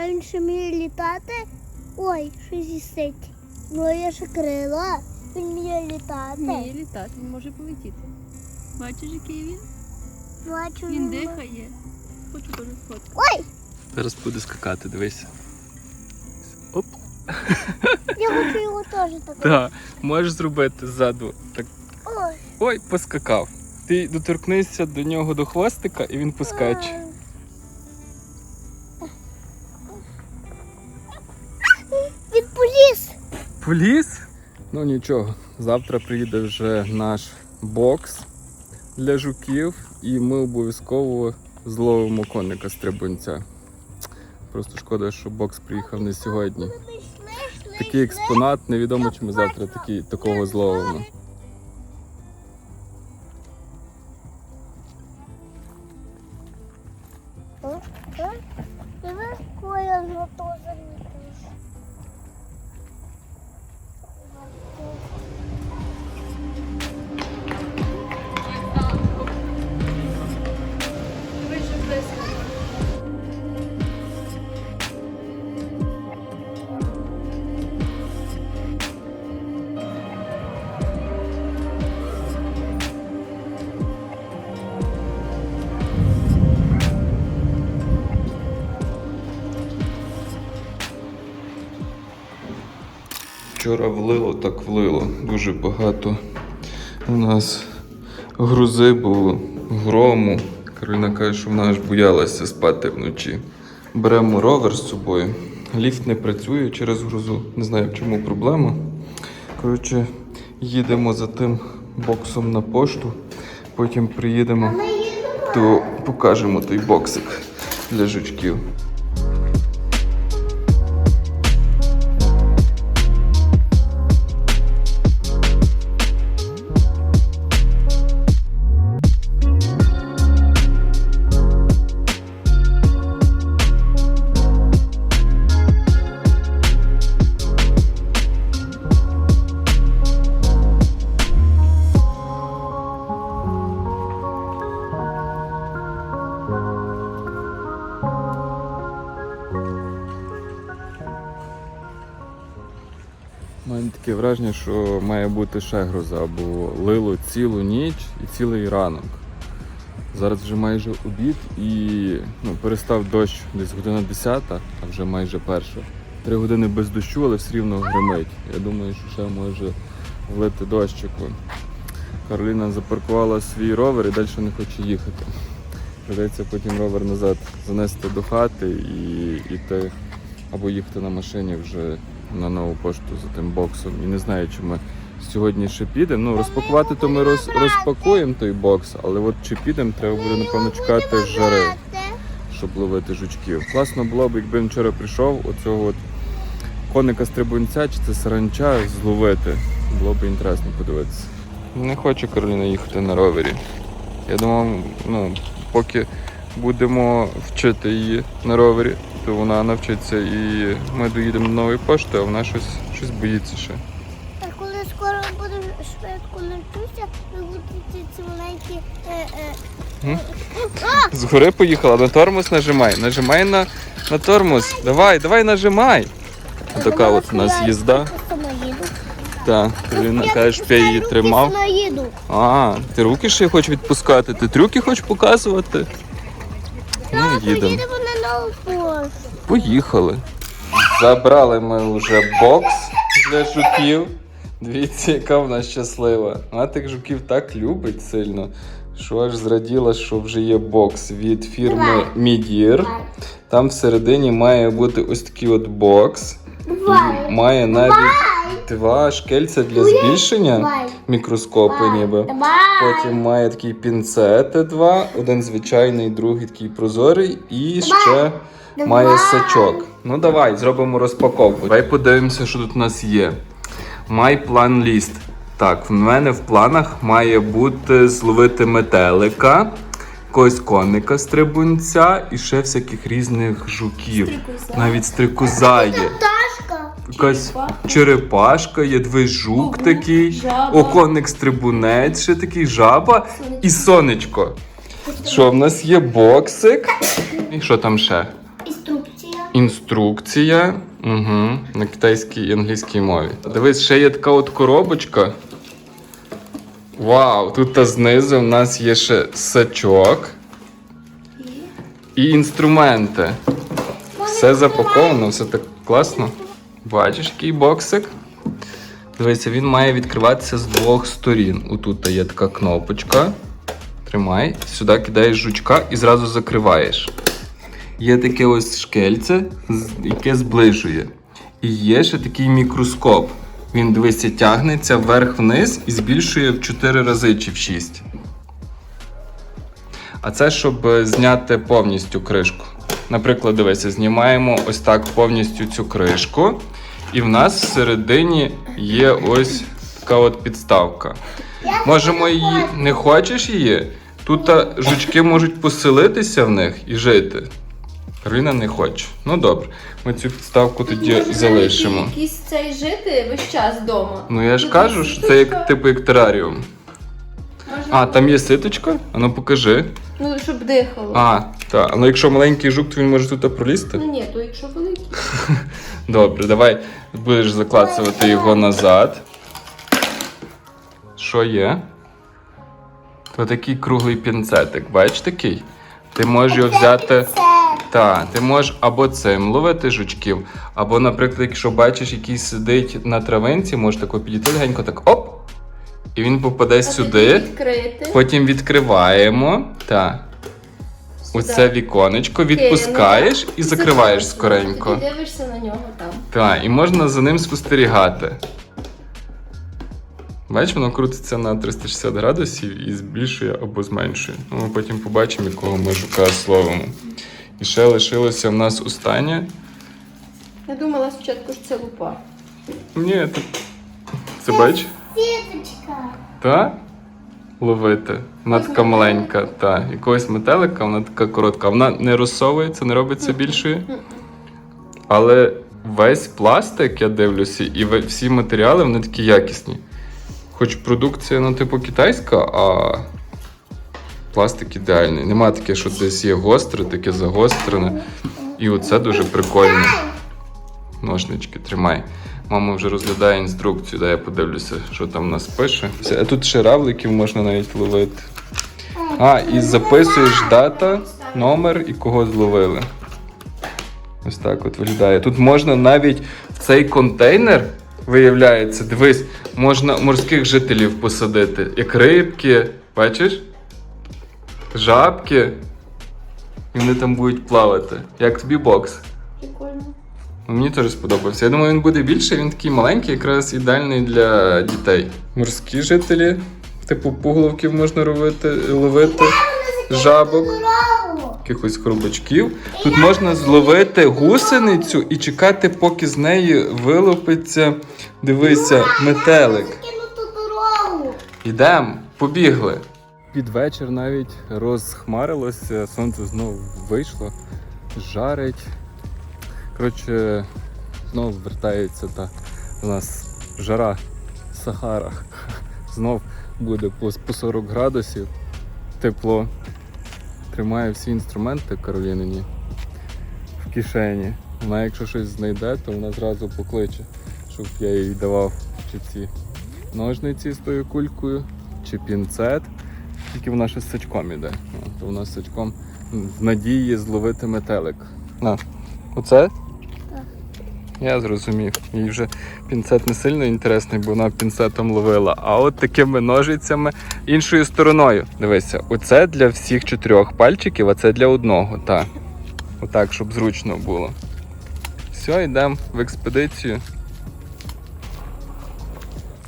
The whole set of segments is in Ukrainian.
А він ще вміє літати. Ой, щось їсить. Ну я ще крила. Він вміє літати. Вміє літати, він може полетіти. Бачиш, який він? Бачу, Він дихає. Хочу теж фотку. Ой, Зараз буде скакати, дивись. Оп. я хочу його теж так. Так, можеш зробити ззаду. Так. Ой. Ой, поскакав. Ти доторкнешся до нього до хвостика і він поскаче. Поліз? Ну нічого, завтра приїде вже наш бокс для жуків, і ми обов'язково зловимо коника стрибунця. Просто шкода, що бокс приїхав не сьогодні. Такий експонат, невідомо чи ми завтра такі, такого зловимо. Вчора влило, так влило. Дуже багато у нас грузи було, грому. Кароліна каже, що вона аж боялася спати вночі. Беремо ровер з собою. Ліфт не працює через грузу. Не знаю, в чому проблема. Коротше, їдемо за тим боксом на пошту. Потім приїдемо, то покажемо той боксик для жучків. Таке враження, що має бути ще гроза, бо лило цілу ніч і цілий ранок. Зараз вже майже обід і ну, перестав дощ десь година 10, а вже майже перша. Три години без дощу, але все рівно гримить. Я думаю, що ще може влити дощику. Кароліна запаркувала свій ровер і далі не хоче їхати. Придеться потім ровер назад занести до хати і йти або їхати на машині вже на нову пошту за тим боксом. І не знаю, чи ми сьогодні ще підемо. Ну, розпакувати то ми роз, розпакуємо той бокс, але от чи підемо, треба буде, напевно, чекати жари, щоб ловити жучків. Класно було б, якби він вчора прийшов, оцього от коника стрибунця чи це саранча зловити. Було б інтересно подивитися. Не хоче Кароліна їхати на ровері. Я думав, ну, поки будемо вчити її на ровері, то вона навчиться і ми доїдемо до нової пошти, а вона щось, щось боїться ще. А коли скоро буду швидко навчуся, ви будете ці маленькі. Е, е. Згори поїхала, на тормоз нажимай. Нажимай на, на тормоз. Давай, давай нажимай. Така от у нас їзда. Так, Кароліна каже, щоб я її тримав. А, ти руки ще хочеш відпускати? Ти трюки хочеш показувати? Ну, їдемо. Поїхали. Забрали ми вже бокс для жуків. Дивіться, яка вона щаслива. Вона тих жуків так любить сильно, що аж зраділа, що вже є бокс від фірми Мідір. Там всередині має бути ось такий от бокс. І має навіть два шкельця для збільшення мікроскопи ніби. Потім має такі пінцети два, один звичайний, другий такий прозорий, і ще має сачок. Ну давай, зробимо розпаковку. Давай подивимося, що тут у нас є. My plan list. Так, в мене в планах має бути зловити метелика, якогось коника стрибунця і ще всяких різних жуків. Навіть стрикоза є. Пташка. Якась черепашка, є дві жук такий, оконник стрибунець, ще такий жаба і сонечко. Що, в нас є боксик? І що там ще? Інструкція. інструкція угу, на китайській і англійській мові. Дивись, ще є така от коробочка. Вау! Тут та знизу в нас є ще сачок і інструменти. Все запаковано, все так класно. Бачиш, який боксик? Дивися, він має відкриватися з двох сторін. Отут є така кнопочка. Тримай, сюди кидаєш жучка і зразу закриваєш. Є таке ось шкельце, яке зближує. І є ще такий мікроскоп. Він, дивися, тягнеться вверх-вниз і збільшує в 4 рази чи в 6. А це щоб е, зняти повністю кришку. Наприклад, дивися, знімаємо ось так повністю цю кришку. І в нас всередині є ось така от підставка. Можемо її. Не хочеш її? Тут жучки можуть поселитися в них і жити. Кароліна не хоче. Ну добре, ми цю підставку тоді залишимо. Якийсь цей жити весь час вдома. Ну я ж кажу, що це як типу як тераріум. А, там є ситочка? А ну покажи. Ну, щоб дихало. А, так. Ну якщо маленький жук, то він може тут пролізти. Ну ні, то якщо великий. Добре, давай будеш заклацувати його назад. Що є? То такий круглий пінцетик, бачиш такий? Ти можеш його взяти. Так, ти можеш або цим ловити жучків, або, наприклад, якщо бачиш, який сидить на травинці, можеш тако підійти легенько, так оп! І він попаде сюди. Відкрити. Потім відкриваємо. Так. Оце віконечко, відпускаєш і закриваєш скоренько. Ти дивишся на нього там. Так, і можна за ним спостерігати. Бачиш, воно крутиться на 360 градусів і збільшує або зменшує. Ну, ми потім побачимо, якого ми жука словимо. І ще лишилося в нас останнє. Я думала спочатку, що це лупа. Ні, це, це бач? Сіточка. Та? Ловити. Вона така маленька, та. Якогось метелика, вона така коротка. Вона не розсовується, не робиться більшою. Але весь пластик, я дивлюся, і всі матеріали вони такі якісні. Хоч продукція, ну, типу, китайська, а пластик ідеальний. Нема таке, що десь є гостре, таке загострене. І оце дуже прикольно. Ножнички тримай. Мама вже розглядає інструкцію, дай я подивлюся, що там в нас пише. А тут ще равликів можна навіть ловити. А, і записуєш дата, номер і кого зловили. Ось так от виглядає. Тут можна навіть в цей контейнер, виявляється, дивись, можна морських жителів посадити, як рибки, бачиш? Жабки. І вони там будуть плавати. Як тобі бокс? Прикольно. Мені теж сподобався. Я думаю, він буде більший, він такий маленький, якраз ідеальний для дітей. Морські жителі, типу пуголовків можна робити, ловити, жабок, якихось хробачків. Тут можна зловити гусеницю і чекати, поки з неї вилупиться, дивися, метелик. Кинуту дорогу. Йдемо, побігли. Під вечір навіть розхмарилося, сонце знову вийшло, жарить. Коротше, знову вертається та у нас жара Сахара. Знов буде по, по 40 градусів, тепло. Тримає всі інструменти Каролінині в кишені. Вона, якщо щось знайде, то вона зразу покличе, щоб я їй давав чи ці ножниці з тою кулькою, чи пінцет. Тільки вона ще з сачком іде. То вона з сачком в надії зловити метелик. На, оце? Я зрозумів. Їй вже пінцет не сильно інтересний, бо вона пінцетом ловила. А от такими ножицями іншою стороною. Дивися, оце для всіх чотирьох пальчиків, а це для одного. Так. Отак, щоб зручно було. Все, йдемо в експедицію.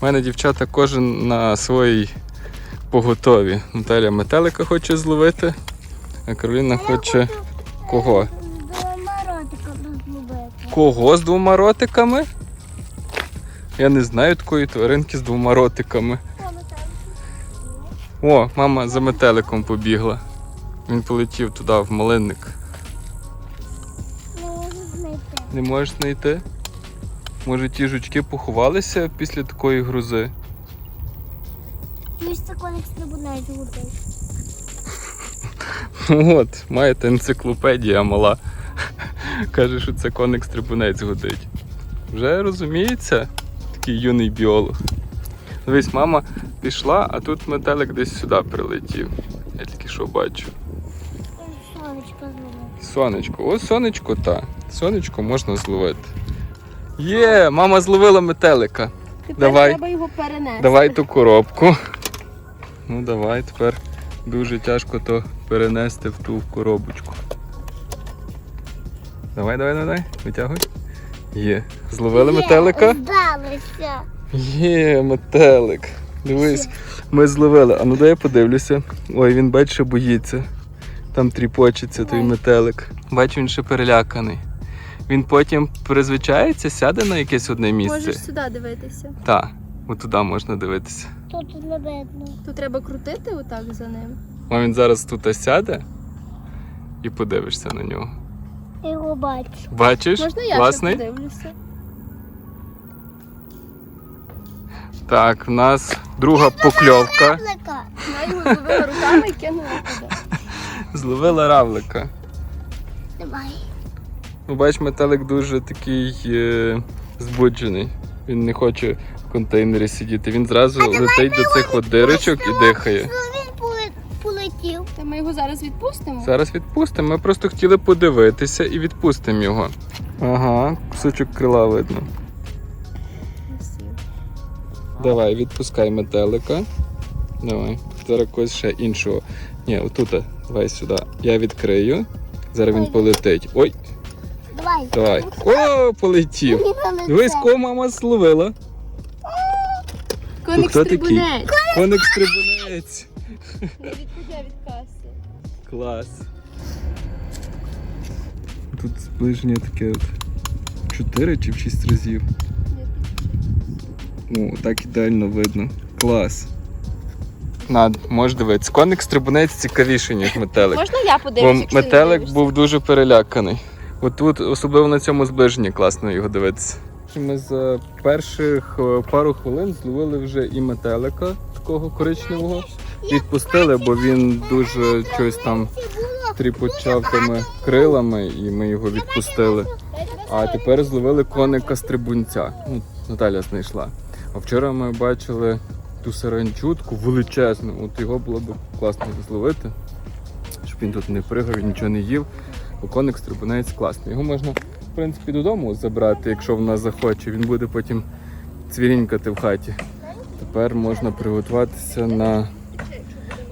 У мене дівчата кожен на своїй поготові. Наталя метелика хоче зловити, а Кароліна хоче кого? Кого з двома ротиками? Я не знаю такої тваринки з двома ротиками. О, мама за метеликом побігла. Він полетів туди, в малинник. Не можу знайти. Не можеш знайти? Може ті жучки поховалися після такої грузи? Місце колись не буде навіть. От, маєте енциклопедія мала. Каже, що це коник стрибунець годить. Вже розуміється, такий юний біолог. Дивись, мама пішла, а тут метелик десь сюди прилетів. Я тільки що бачу. Сонечко знову. Сонечко, о, сонечко та. Сонечко можна зловити. Є, мама зловила метелика. Тепер Давай. треба його перенести. Давай ту коробку. Ну давай, тепер дуже тяжко то перенести в ту коробочку. Давай, давай, давай, давай, витягуй. Є. Зловили метелика? Здалося. Є, метелик. Дивись, ми зловили. А ну дай я подивлюся. Ой, він бачиш, що боїться. Там тріпочеться той метелик. Бачу, він ще переляканий. Він потім призвичається, сяде на якесь одне місце. Можеш сюди дивитися. Так, отуди можна дивитися. Тут не видно. Тут треба крутити отак за ним. А він зараз тут сяде і подивишся на нього. Я його бачу. Бачиш? Можна я Класний? ще подивлюся? Так, в нас друга покльовка. Равлика. Вона його зловила руками і кинула туди. Зловила равлика. Давай. Ну, бач, метелик дуже такий е, збуджений. Він не хоче в контейнері сидіти. Він зразу летить до цих от дирочок і дихає. Ну він поле- полетів. Та ми його зараз відпустимо. Зараз відпустимо. Ми просто хотіли подивитися і відпустимо його. Ага, кусочок крила видно. Давай, відпускай метелика. Давай. Зараз когось ще іншого. Ні, отут. Давай сюди. Я відкрию. Зараз він полетить. Ой, Давай. давай. О, полетів. Дивись, кого мама зловила. Коник стрибунець. Коник стрибунець. Не відходя від каси. Клас. Тут зближення таке от 4 чи в 6 разів. Ну, так ідеально видно. Клас. Над, можеш дивитися. Коник стрибунець цікавіший, ніж метелик. Можна я Бо подивлюся? якщо метелик був дуже переляканий. От тут, особливо на цьому зближенні, класно його дивитися. Ми за перших е, пару хвилин зловили вже і метелика такого коричневого. Відпустили, бо він дуже щось там тріпочав тими крилами, і ми його відпустили. А тепер зловили коника стрибунця. Ну, Наталя знайшла. А вчора ми бачили ту саранчутку величезну. От його було б класно зловити, щоб він тут не пригав нічого не їв. Бо коник стрибунець класний. Його можна, в принципі, додому забрати, якщо вона захоче. Він буде потім цвірінькати в хаті. Тепер можна приготуватися на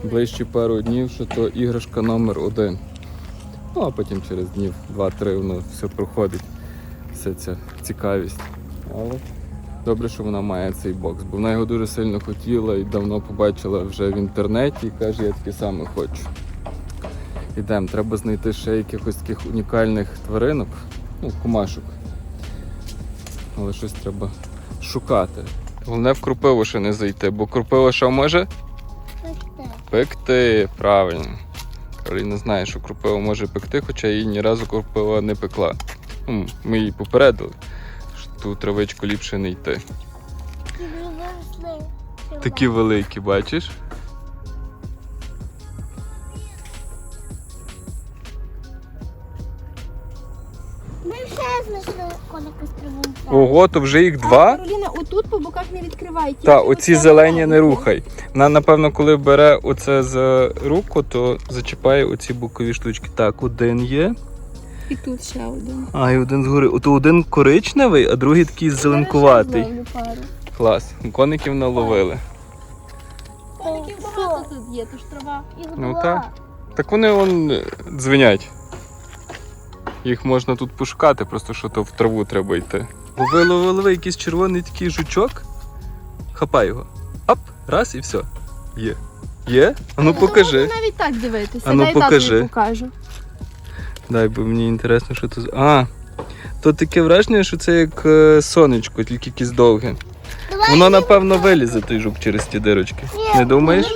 ближчі пару днів, що то іграшка номер один. Ну, а потім через днів 2-3 воно все проходить, вся ця цікавість. Але добре, що вона має цей бокс, бо вона його дуже сильно хотіла і давно побачила вже в інтернеті і каже, я таке саме хочу. Ідемо, треба знайти ще якихось таких унікальних тваринок, ну, комашок. Але щось треба шукати. Головне в крупиву ще не зайти, бо крупива що може? Пекти, правильно. Кароліна знає, що крупива може пекти, хоча її ні разу крупива не пекла. Ну, Ми її попередили, що ту травичку ліпше не йти. Такі. Такі великі, бачиш? Ого, то вже їх два. Кароліна, отут по боках не відкривай. тільки Так, оці оце зелені не рухай. Вона, напевно, коли бере оце за руку, то зачіпає оці бокові штучки. Так, один є. І тут ще один. А, і один згори. Ото один коричневий, а другий такий зеленкуватий. Зараз ще зловлю пару. Клас. Коників наловили. Коників багато тут є, то ж трава. Їх Ну, два. так. Так вони вон е, дзвенять. Їх можна тут пошукати, просто що то в траву треба йти. Лови, лови, лови, якийсь червоний такий жучок. Хапай його. Оп, раз і все. Є. Є? А ну покажи. Можна навіть так дивитися. А ну, татові покажи. покажу. Дай, бо мені інтересно, що тут. А, то таке враження, що це як е, сонечко, тільки якесь довге. Давай Воно, їх напевно, вилізе той жук через ті дирочки. Не думаєш?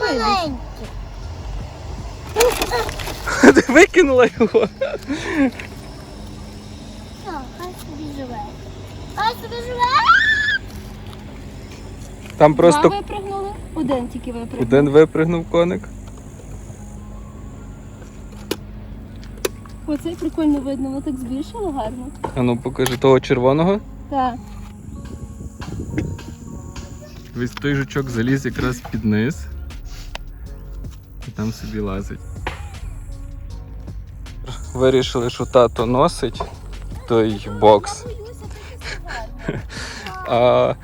Ти викинула його. Все, хай собі живе. Хай собі живе. Там просто Два випрыгнули, один тільки випрыгнув. один випригнув коник. Оце прикольно видно, воно так збільшило гарно. А ну покажи того червоного. Так. Весь той жучок заліз якраз під низ. І там собі лазить. Вирішили, що тато носить той бокс. Два мисливця А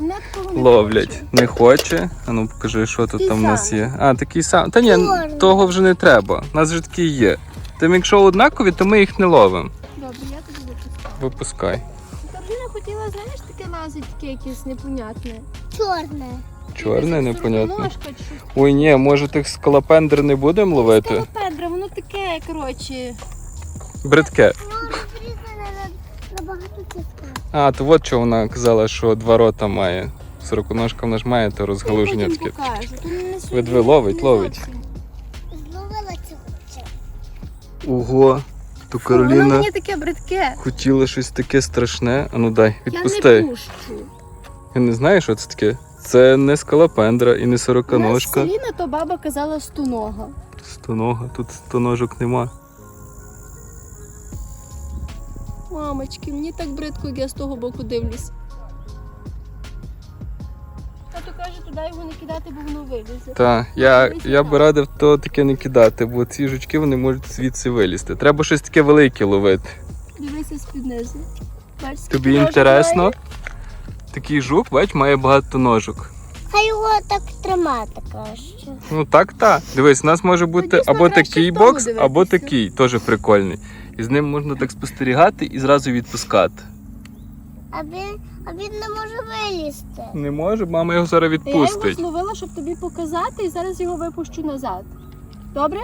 мене такого не ловлять. Не хоче. А ну покажи, що тут там в нас є. А, такий сам. Та ні, того вже не треба. У нас вже такі є. Тим якщо однакові, то ми їх не ловимо. Добре, я тобі випускаю. Випускай. Кароліна хотіла, знаєш, таке лазить, таке якесь непонятне. Чорне. Чорне, щось. Ой, ні, може тих скалопендр не будемо ловити? Скалопендра, воно таке, коротше. Бридке. Воно розрізане на, на багато частин. А, то от що вона казала, що два рота має. Сороконожка вона ж має, то розгалуження таке. Видви, ловить, ловить. Зловила цього. Ого, то Воно Кароліна мені таке бридке. хотіла щось таке страшне. А ну дай, Я відпусти. не пущу. Я не знаю, що це таке. Це не скалопендра і не сороконожка. селі на то баба казала стунога. Стонога, тут стоножок нема. Мамочки, мені так бридко, як я з того боку дивлюсь. Тато каже, туди його не кидати, бо воно вилізе. Та, я, я так. би радив то таке не кидати, бо ці жучки вони можуть звідси вилізти. Треба щось таке велике ловити. Дивися з-під низу. Бачиш, Тобі інтересно? має? Такий жук, бач, має багато ножок. Хай його так тримати, краще. Ну так, так. Дивись, у нас може бути дійсно або краще такий в тому бокс, дивитися. або такий, теж прикольний. І з ним можна так спостерігати і зразу відпускати. А він, а він не може вилізти. Не може, мама його зараз Я його відпустить. зловила, щоб тобі показати, і зараз його випущу назад. Добре?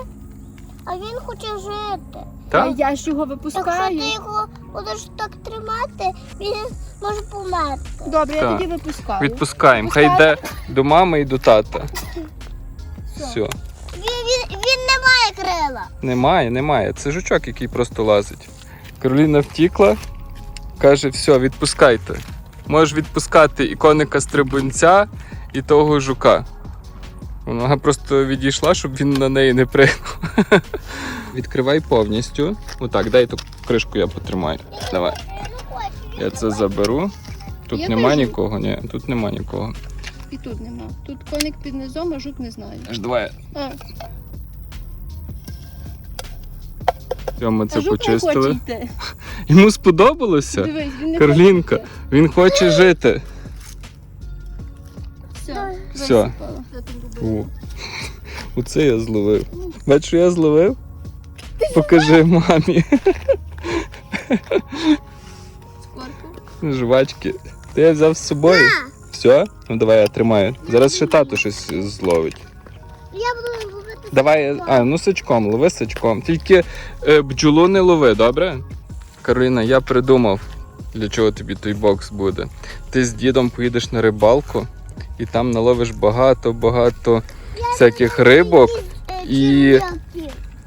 А він хоче жити. А Так? я ж його Якщо випускаю. ти його будеш так тримати, він може померти. Добре, я Так. тоді випускаю. Відпускаємо. Хай йде до мами і до тата. Все. Він, він, він не має крила. Немає, немає. Це жучок, який просто лазить. Кароліна втікла, каже, все, відпускайте. Можеш відпускати і коника стрибунця, і того жука. Вона просто відійшла, щоб він на неї не пригнув. Відкривай повністю. Отак, дай ту кришку я потримаю. Давай. Я це заберу. Тут Я нема кажу. нікого, ні, тут нема нікого. І тут нема. Тут коник під низом, а жук не знаю. Аж давай. А, Все, ми це не почистили. йти. Йому сподобалося? Дивись, він не хоче він хоче жити. Все? О, оце я зловив. Бачиш, що я зловив? Покажи мамі. Скорку. Жвачки. Ти я взяв з собою. Все? Ну давай я тримаю. Зараз ще тато щось зловить. Я буду. Давай, а, ну сачком, лови сачком. Тільки е, бджолу не лови, добре? Кароліна, я придумав, для чого тобі той бокс буде. Ти з дідом поїдеш на рибалку і там наловиш багато-багато всяких рибок. Е, і-.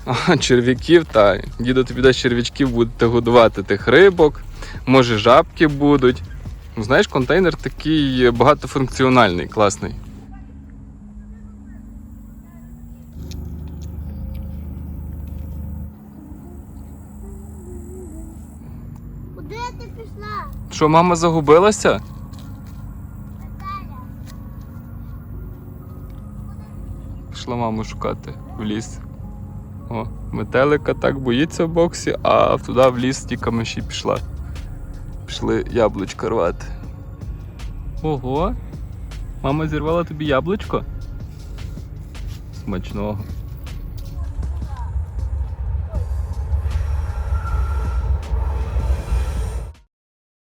Ага, черв'яків, та дідо тобі дасть черв'ячків, будете годувати тих рибок, може жабки будуть. Ну, Знаєш, контейнер такий багатофункціональний, класний. Куди ти пішла? Що, мама загубилася? Пішла маму шукати в ліс. О, метелика так боїться в боксі, а туди в ліс ті камиші пішла. Пішли яблучко рвати. Ого! Мама зірвала тобі яблучко? Смачного.